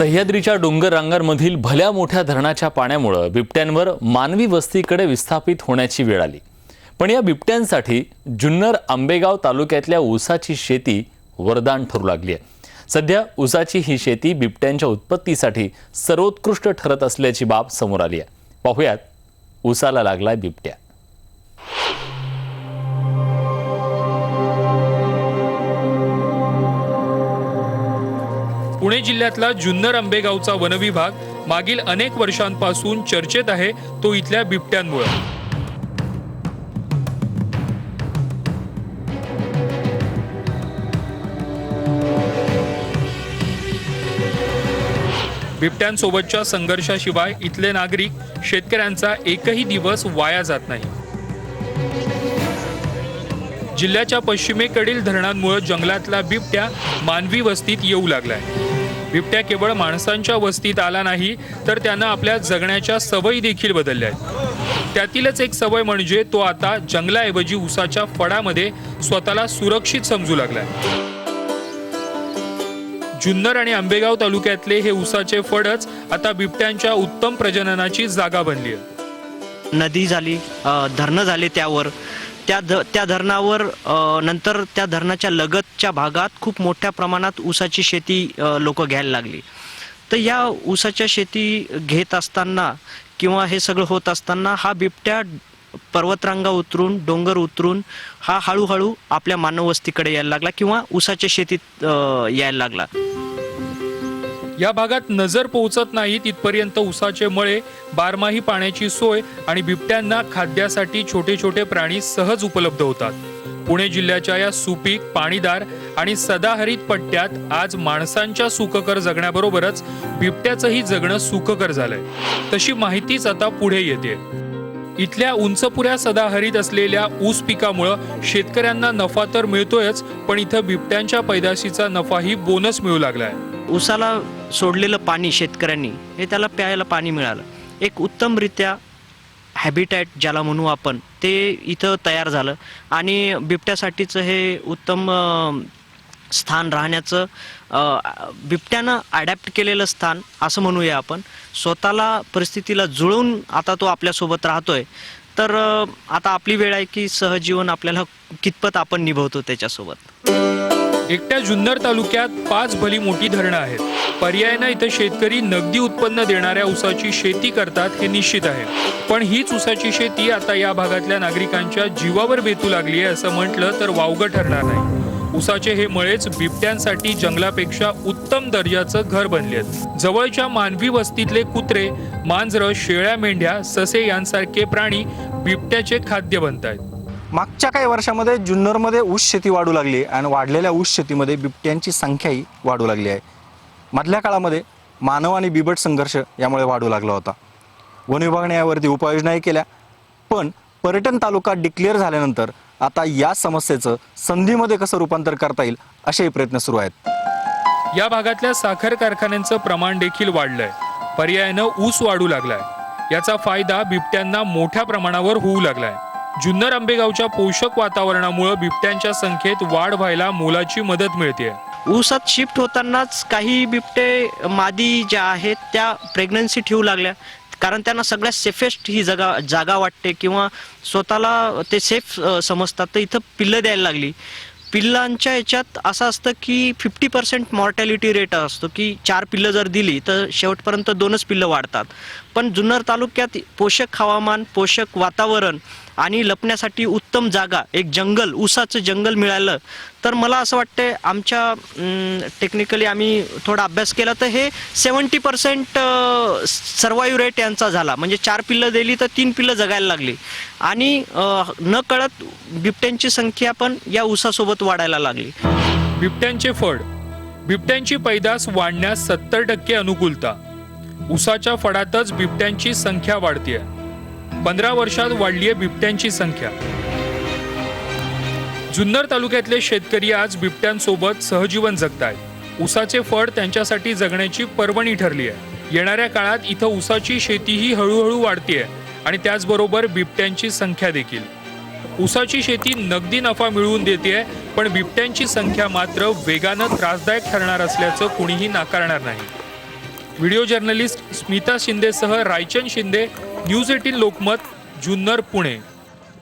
सह्याद्रीच्या डोंगर रांगांमधील भल्या मोठ्या धरणाच्या पाण्यामुळं बिबट्यांवर मानवी वस्तीकडे विस्थापित होण्याची वेळ आली. पण या बिबट्यांसाठी जुन्नर आंबेगाव तालुक्यातल्या ऊसाची शेती वरदान ठरू लागली आहे. सध्या ऊसाची ही शेती बिबट्यांच्या उत्पत्तीसाठी सर्वोत्कृष्ट ठरत असल्याची बाब समोर आली आहे. पाहुयात ऊसाला लागलाय बिबट्या. पुणे जिल्ह्यातला जुन्नर आंबेगावचा वनविभाग मागील अनेक वर्षांपासून चर्चेत आहे तो इथल्या बिबट्यांमुळे. बिबट्यांसोबतच्या संघर्षाशिवाय इथले नागरिक शेतकऱ्यांचा एकही दिवस वाया जात नाही. जिल्ह्याच्या पश्चिमेकडील धरणांमुळे जंगलातला बिबट्या मानवी वस्तीत येऊ लागलाय. बिबट्या केवळ माणसांच्या वस्तीत आला नाही तर त्यांना आपल्या जगण्याच्या सवयी देखील बदलल्या आहेत. त्यातीलच एक सवय म्हणजे तो आता जंगलाऐवजी उसाच्या फडामध्ये स्वतःला सुरक्षित समजू लागलाय. जुन्नर आणि आंबेगाव तालुक्यातले हे उसाचे फडच आता बिबट्यांच्या उत्तम प्रजननाची जागा बनली आहे. नदी झाली धरणं झाले त्यावर. त्या ध त्या धरणावर नंतर त्या धरणाच्या लगतच्या भागात खूप मोठ्या प्रमाणात ऊसाची शेती लोक घ्यायला लागली. तर या ऊसाच्या शेती घेत असताना किंवा हे सगळं होत असताना हा बिबट्या पर्वतरांगा उतरून डोंगर उतरून हा हळूहळू आपल्या मानववस्तीकडे यायला लागला किंवा ऊसाच्या शेतीत यायला लागला. या भागात नजर पोहोचत नाही तिथपर्यंत उसाचे मळे बारमाही पाण्याची सोय आणि बिबट्यांना खाद्यासाठी छोटे छोटे प्राणी सहज उपलब्ध होतात. पुणे जिल्ह्याच्या या सुपीक पाणीदार आणि सदाहरित पट्ट्यात आज माणसांच्या सुखकर जगण्याबरोबरच बिबट्याचंही जगणं सुखकर झालंय. तशी माहितीच आता पुढे येते. इथल्या उंचपुऱ्या सदाहरित असलेल्या ऊस पिकामुळं शेतकऱ्यांना नफा तर मिळतोयच पण इथं बिबट्यांच्या पैदाशीचा नफाही बोनस मिळू लागलाय. उसाला सोडलेलं पाणी शेतकऱ्यांनी हे त्याला प्यायला पाणी मिळालं. एक उत्तमरित्या हॅबिटॅट ज्याला म्हणू आपण ते इथं तयार झालं. आणि बिबट्यासाठीचं हे उत्तम स्थान राहण्याचं बिबट्यानं अडॅप्ट केलेलं स्थान असं म्हणूया आपण. स्वतःला परिस्थितीला जुळवून आता तो आपल्यासोबत राहतोय. तर आता आपली वेळ आहे की सहजीवन आपल्याला कितपत आपण निभवतो त्याच्यासोबत? एकट्या जुन्नर तालुक्यात पाच भली मोठी धरणं आहेत. पर्यायानं इथं शेतकरी नगदी उत्पन्न देणाऱ्या ऊसाची शेती करतात हे निश्चित आहे. पण हीच ऊसाची शेती आता या भागातल्या नागरिकांच्या जीवावर बेतू लागली आहे असं म्हटलं तर वावगं ठरणार नाही. ऊसाचे हे मळेच बिबट्यांसाठी जंगलापेक्षा उत्तम दर्जाचं घर बनले आहेत. जवळच्या मानवी वस्तीतले कुत्रे मांजरं शेळ्या मेंढ्या ससे यांसारखे प्राणी बिबट्याचे खाद्य बनत आहेत मागच्या काही वर्षामध्ये जुन्नरमध्ये ऊस शेती वाढू लागली आणि वाढलेल्या ऊस शेतीमध्ये बिबट्यांची संख्याही वाढू लागली आहे. मधल्या काळामध्ये मानव आणि बिबट संघर्ष यामुळे वाढू लागला होता. वन विभागाने यावरती उपाययोजनाही केल्या. पण पर्यटन तालुका डिक्लेअर झाल्यानंतर आता या समस्येचं संधीमध्ये कसं रूपांतर करता येईल असेही प्रयत्न सुरू आहेत. या भागातल्या साखर कारखान्यांचं प्रमाण देखील वाढलंय. पर्यायानं ऊस वाढू लागलाय. याचा फायदा बिबट्यांना मोठ्या प्रमाणावर होऊ लागलाय. जुन्नर आंबेगावच्या पोषक वातावरणामुळे बिबट्यांच्या संख्येत वाढ व्हायला मोलाची मदत मिळते. ऊसात शिफ्ट होतानाच काही बिबटे मादी ज्या आहेत त्या प्रेग्नन्सी ठेवू लागल्या. कारण त्यांना सगळ्यात सेफेस्ट ही जागा जागा वाटते किंवा स्वतःला ते सेफ समजतात. तर इथं पिल्लं द्यायला लागली. पिल्लांच्या याच्यात असं असतं की फिफ्टी पर्सेंट मॉर्टॅलिटी रेट असतो की चार पिल्लं जर दिली तर शेवटपर्यंत दोनच पिल्लं वाढतात. पण जुन्नर तालुक्यात पोषक हवामान पोषक वातावरण आणि लपण्यासाठी उत्तम जागा एक जंगल ऊसाचं जंगल मिळालं. तर मला असं वाटतं आमच्या टेक्निकली आम्ही थोडा अभ्यास केला तर हे सेवन्टी पर्सेंट सर्वाईव्ह रेट यांचा झाला. म्हणजे चार पिल्लं दिली तर तीन पिल्लं जगायला लागली. आणि न कळत बिबट्यांची संख्या पण या ऊसासोबत वाढायला लागली. बिबट्यांचे फळ. बिबट्यांची पैदास वाढण्यास सत्तर टक्के अनुकूलता. उसाच्या फडातच बिबट्यांची संख्या वाढतीये. पंधरा वर्षात वाढली आहे बिबट्यांची संख्या. जुन्नर तालुक्यातले शेतकरी आज बिबट्यांसोबत सहजीवन जगताय उसाचे फळ त्यांच्यासाठी जगण्याची पर्वणी ठरली आहे. येणाऱ्या काळात इथं उसाची शेतीही हळूहळू वाढतीये आणि त्याचबरोबर बिबट्यांची संख्या देखील. उसाची शेती नगदी नफा मिळवून देते पण बिबट्यांची संख्या मात्र वेगानं त्रासदायक ठरणार असल्याचं कुणीही नाकारणार नाही. व्हिडिओ जर्नलिस्ट स्मिता शिंदेसह रायचंद शिंदे न्यूज एटीन लोकमत जुन्नर पुणे.